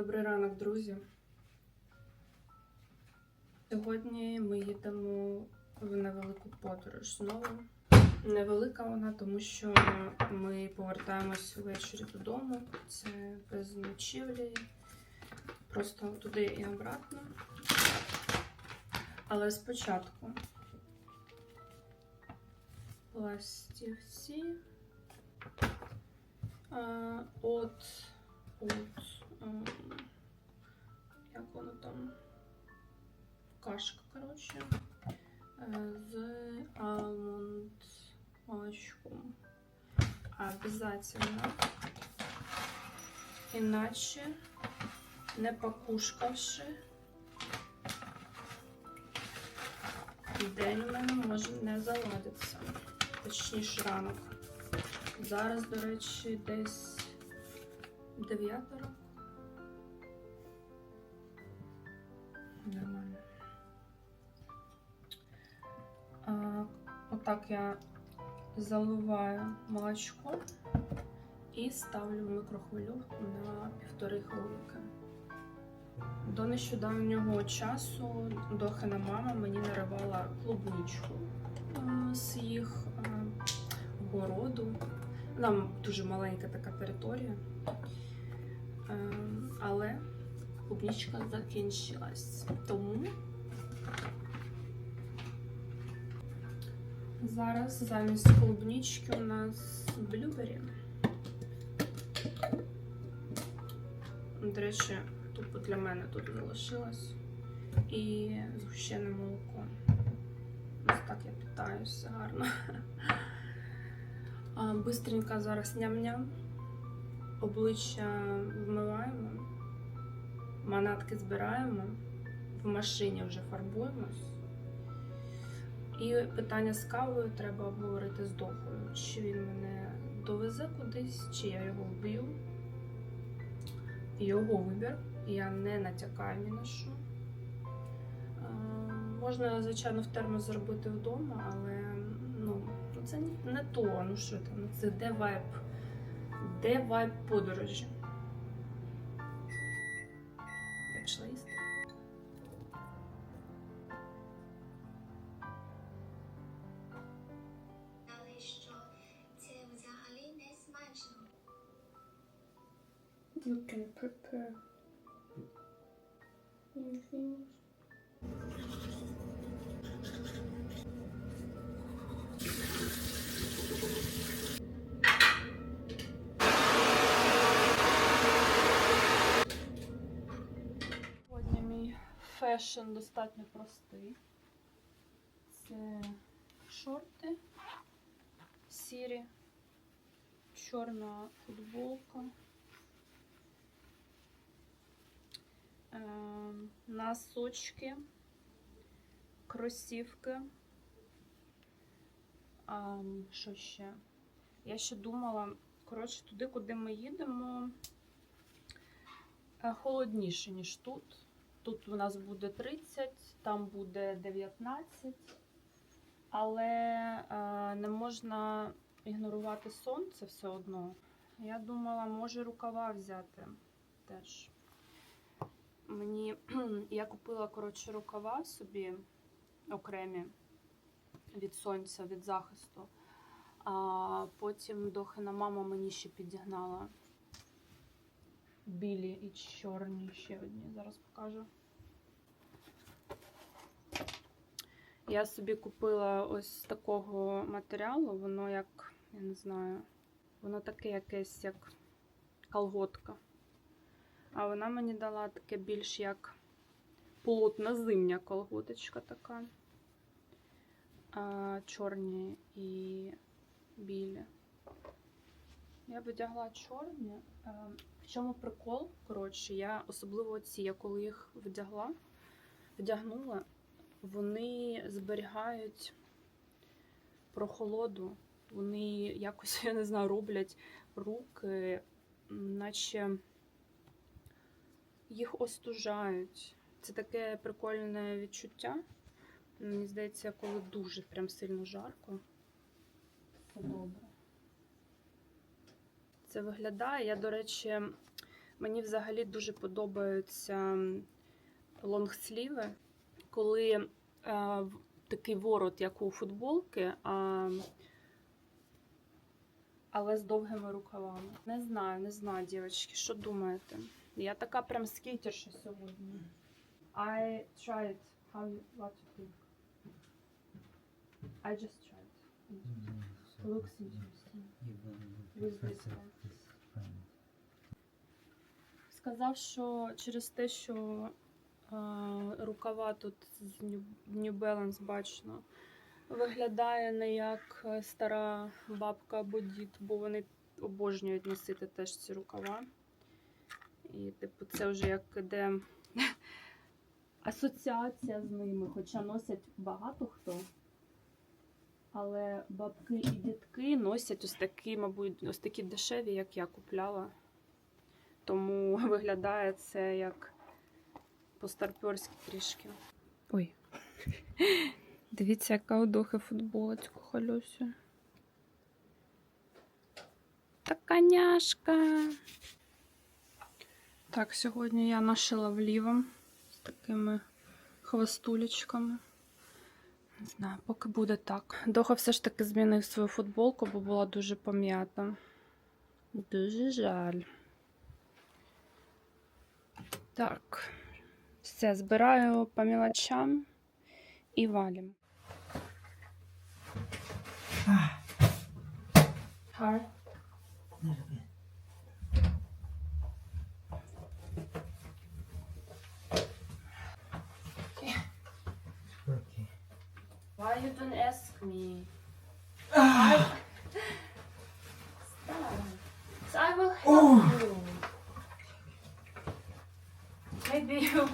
Добрий ранок, друзі. Сьогодні ми їдемо в невелику подорож знову. Невелика вона, тому що ми повертаємось ввечері додому. Це без ночівлі, просто туди і обратно. Але спочатку пластівці. От, от, як воно там? Кашка, коротше, е, з алмонд молочком. Обязательно. Іначе, не покушавши, день у мене може не заладитися. Точніше ранок. Зараз, до речі, десь 9 ранку. Отак я заливаю молочко і ставлю в на півтори хвилинки. До нещодавнього часу дохина мама мені наривала клубничку з їх городу. Нам дуже маленька така територія. Е, Але клубничка закінчилась. Тому зараз замість клубнички у нас блюбері. До речі, тупо для мене тут залишилось. І згущене молоко. Ось так я питаюся гарно. Бистренько зараз ням-ням. Обличчя вмиваємо, манатки збираємо, в машині вже фарбуємось. І питання з кавою треба обговорити з Дохою. Чи він мене довезе кудись, чи я його вб'ю. Його вибір. Я не натякаю ні на що. Можна, звичайно, в термос зробити вдома, але ну, це не- то. Ну що там, це де вайб? Де вайб подорожі? You can prepare. anything. Сьогодні мій фешн достатньо простий. Це шорти сірі, чорна футболка. Е, носочки, кросівки. Що ще? Я ще думала, коротше, туди, куди ми їдемо, е, холодніше, ніж тут. Тут у нас буде 30, там буде 19, але е, не можна ігнорувати сонце все одно. Я думала, може рукава взяти теж. Мені я купила коротше рукава собі окремі від сонця, від захисту. А потім дохина мама мені ще підігнала білі і чорні ще одні. Зараз покажу. Я собі купила ось такого матеріалу, воно як, я не знаю, воно таке якесь як колготка. А вона мені дала таке більш як плотна зимня колготочка така. А, чорні і білі. Я б одягла чорні. А, в чому прикол? Коротше, я особливо ці, я коли їх вдягла, вдягнула, вони зберігають прохолоду. Вони якось, я не знаю, роблять руки, наче їх остужають. Це таке прикольне відчуття. Мені здається, коли дуже прям сильно жарко. Це добре. Це виглядає. Я, до речі, Мені взагалі дуже подобаються лонгсліви, коли е, такий ворот, як у футболки, а, але з довгими рукавами. Не знаю, не знаю, дівчатки, що думаєте? Я така прям скейтерша сьогодні. I tried. How you, what you think? I just tried. Looks interesting. With this. Сказав, що через те, що е, рукава тут з New, New Balance бачно, виглядає не як е, стара бабка або дід, бо вони обожнюють носити теж ці рукава. І, типу, це вже як іде асоціація з ними, хоча носять багато хто. Але бабки і дітки носять ось такі, мабуть, ось такі дешеві, як я купляла. Тому виглядає це як по-старпьорськи трішки. Ой. Дивіться, яка у Дохи футболочку халюсю. Така няшка. Так, сьогодні я нашила вліво з такими хвостулечками. Не знаю, поки буде так. Доха все ж таки змінив свою футболку, бо була дуже пом'ята. Дуже жаль. Так, все, збираю по мелочам і валім. Hard. Why you don't ask me? I... So I will help you. Maybe you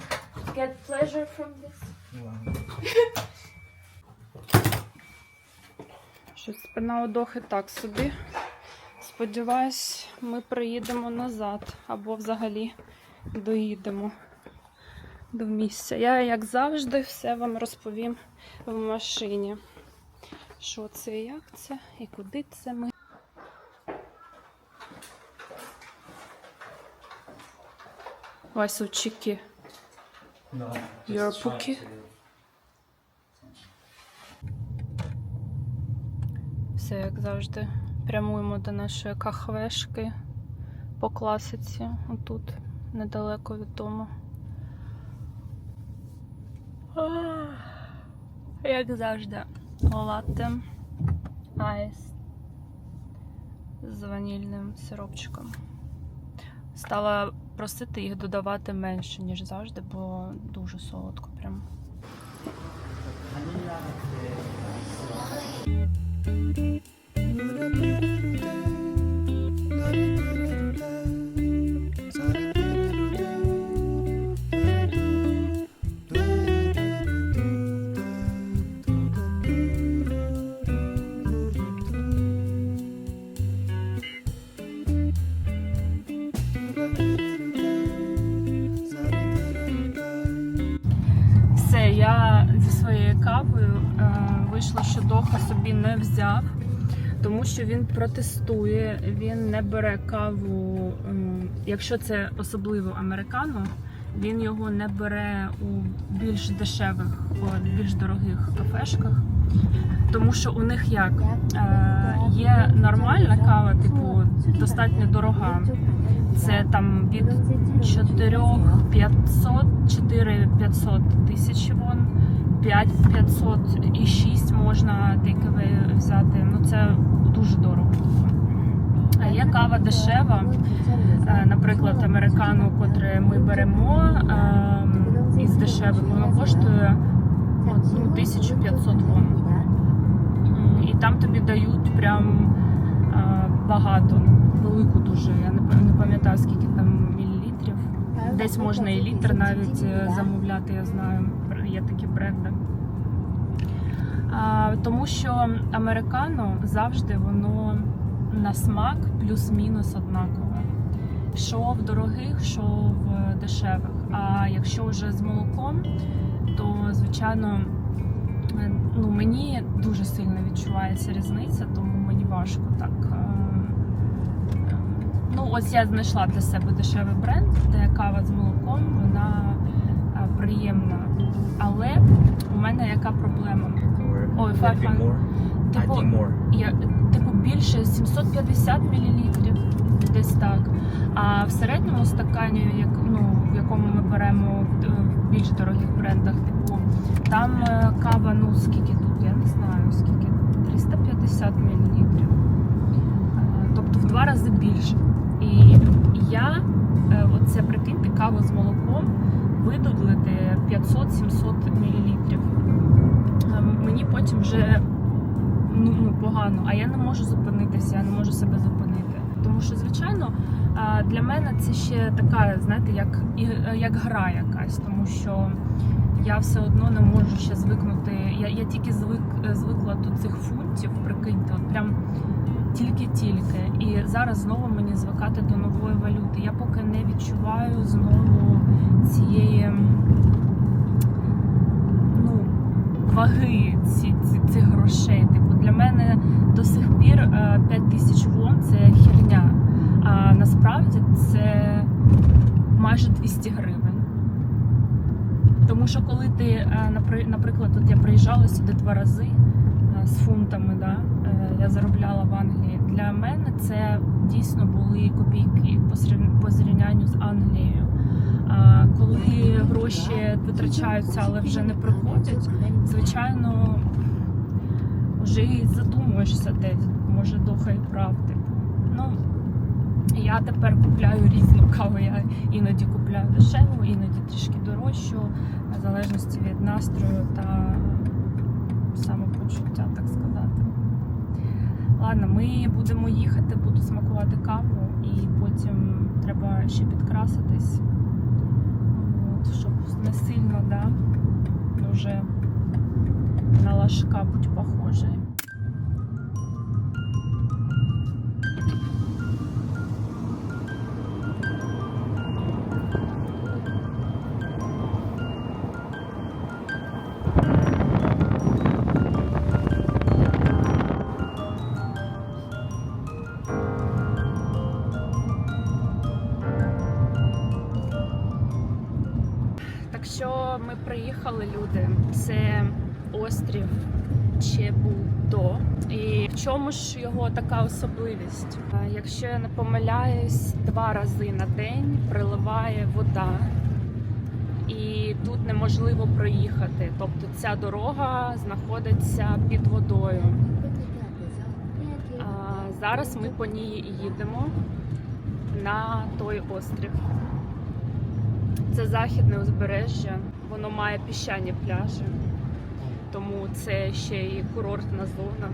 get pleasure from this. Щось спина у Дохи так собі. Сподіваюсь, ми приїдемо назад або взагалі доїдемо до місця. Я, як завжди, все вам розповім в машині. Що це, і як це і куди це ми. Pookie? to- Все як завжди. Прямуємо до нашої кахвешки по класиці. Отут, недалеко від дому. Як завжди, латте, айс з ванільним сиропчиком. Стала просити їх додавати менше, ніж завжди, бо дуже солодко прям. Thank latte. Вийшла, собі не взяв, тому що він протестує, він не бере каву, ем, якщо це особливо американо, він його не бере у більш дешевих, більш дорогих кафешках. Тому що у них як е, є нормальна кава, типу достатньо дорога. Це там від 4500, 4500 тисяч вон, 5500 і 6 можна takeaway взяти. Ну це дуже дорого. А є кава дешева, е, наприклад, американу, котре ми беремо е, із дешевих, воно коштує ну, 1500 вон. І там тобі дають прям е, багато, велику дуже. Я не пам'ятаю, скільки там мілілітрів. Десь можна і літр навіть е, замовляти, я знаю, є такі бренди. Тому що американо завжди воно на смак плюс-мінус однакове. Що в дорогих, що в дешевих. А якщо вже з молоком, то звичайно е, ну, мені дуже сильно відчувається різниця, тому мені важко так е, Ну, ось я знайшла для себе дешевий бренд, де кава з молоком, вона а, приємна. Але у мене яка проблема? Find- more? Типу, я, типу більше 750 мл, десь так. А в середньому стакані, як, ну, в якому ми беремо в, в більш дорогих брендах, типу, там е, кава, ну скільки тут, я не знаю, скільки 350 мл. Тобто в два рази більше. І я, е, оце прикиньте, каву з молоком видудлити 500-700 мл. Мені потім вже ну, ну, погано, а я не можу зупинитися, я не можу себе зупинити. Тому що, звичайно, для мене це ще така, знаєте, як, як гра якась, тому що я все одно не можу ще звикнути. Я, я тільки звик, звикла до цих фунтів, прикиньте, от прям тільки-тільки. І зараз знову мені звикати до нової валюти. Я поки не відчуваю знову цієї ну, ваги ці, ці, цих грошей. Типу, для мене до сих пір е, 5 тисяч вон це херня. А насправді це майже 200 гривень. Тому що коли ти, е, наприклад, от я приїжджала сюди два рази е, з фунтами, да, е, я заробляла в Англії. Для мене це дійсно були копійки по зрівнянню з Англією. Коли гроші витрачаються, але вже не приходять, звичайно, вже і задумуєшся десь, може доха і прав. Типу. Ну, я тепер купляю різну каву. Я іноді купляю дешеву, іноді трішки дорожчу, в залежності від настрою та самопочуття, так сказати. Ладно, ми будемо їхати, буду смакувати каву і потім треба ще підкраситись. От, щоб не сильно, да, вже на лашка будь похожий. Приїхали, люди. Це острів Чебудо. І в чому ж його така особливість? Якщо я не помиляюсь, два рази на день приливає вода, і тут неможливо проїхати. Тобто ця дорога знаходиться під водою. Зараз ми по ній їдемо на той острів. Це західне узбережжя, воно має піщані пляжі, тому це ще і курортна зона.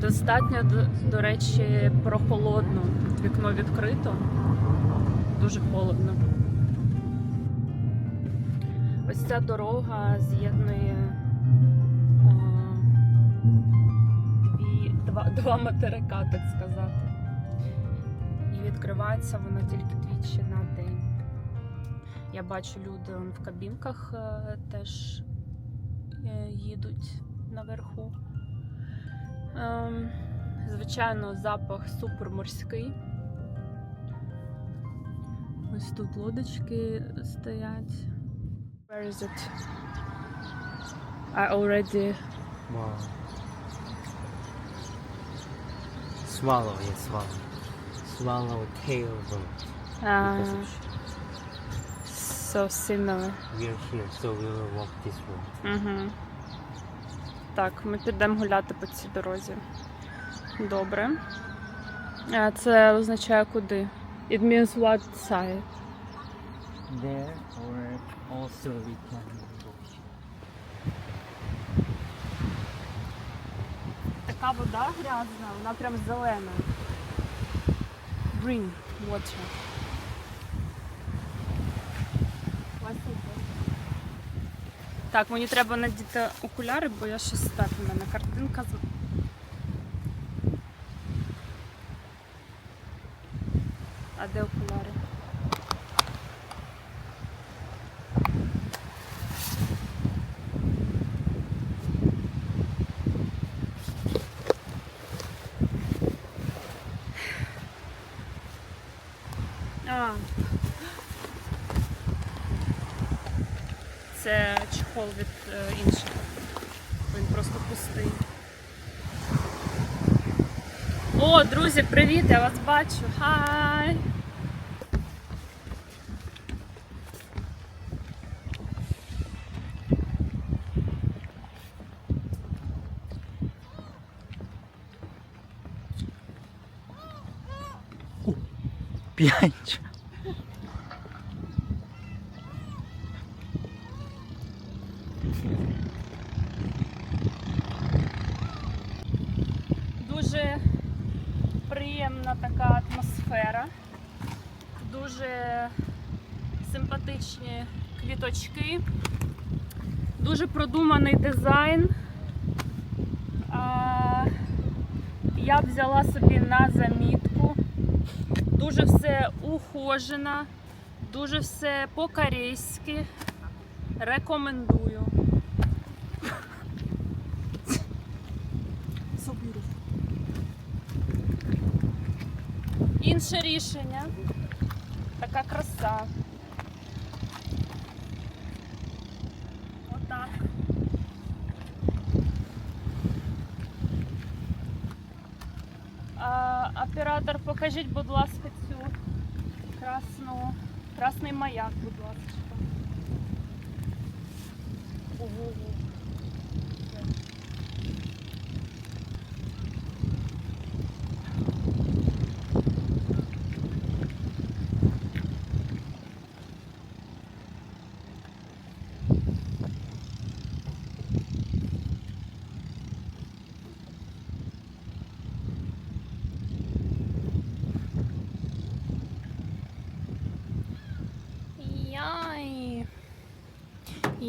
Достатньо, до, речі, прохолодно. Вікно відкрито, дуже холодно. Ось ця дорога з'єднує два, два материка, так сказати. І відкривається вона тільки двічі на день. Я бачу, люди в кабінках е, теж е, їдуть наверху. Ем, звичайно, запах суперморський. Ось тут лодочки стоять. Where is it? I already Wow. Swallow, yeah, swallow. Swallow tail boat. uh, so similar. we are here, so we will walk this road. Угу. Так, ми підемо гуляти по цій дорозі. Добре. А це означає куди? It means what side? There, or also we can go. Така вода грязна, вона прям зелена. Green water. Так, мені треба надіти окуляри, бо я щось так у мене картинка. А де окуляри? А. Це від е, іншого. Він просто пустий. О, друзі, привіт! Я вас бачу. Хай! П'ять. Дуже приємна атмосфера. Дуже симпатичні квіточки. Дуже продуманий дизайн. Я взяла собі на замітку. Дуже все ухожено, дуже все по-корейськи. Рекомендую. Інше рішення. Така краса. Отак. А, оператор, покажіть, будь ласка, цю красну, красний маяк, будь ласка. Ого.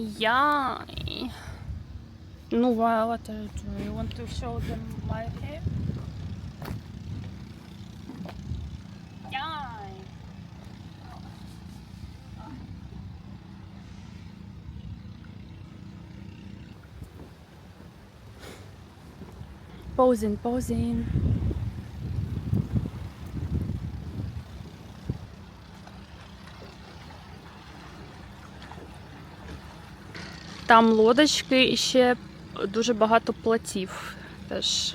Yay. No, why, what are you doing? You want to show them my hair? Yay. Posing, posing. Там лодочки і ще дуже багато платів теж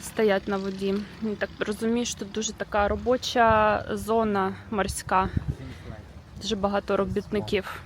стоять на воді. Я так розумію, що тут дуже така робоча зона морська. Дуже багато робітників.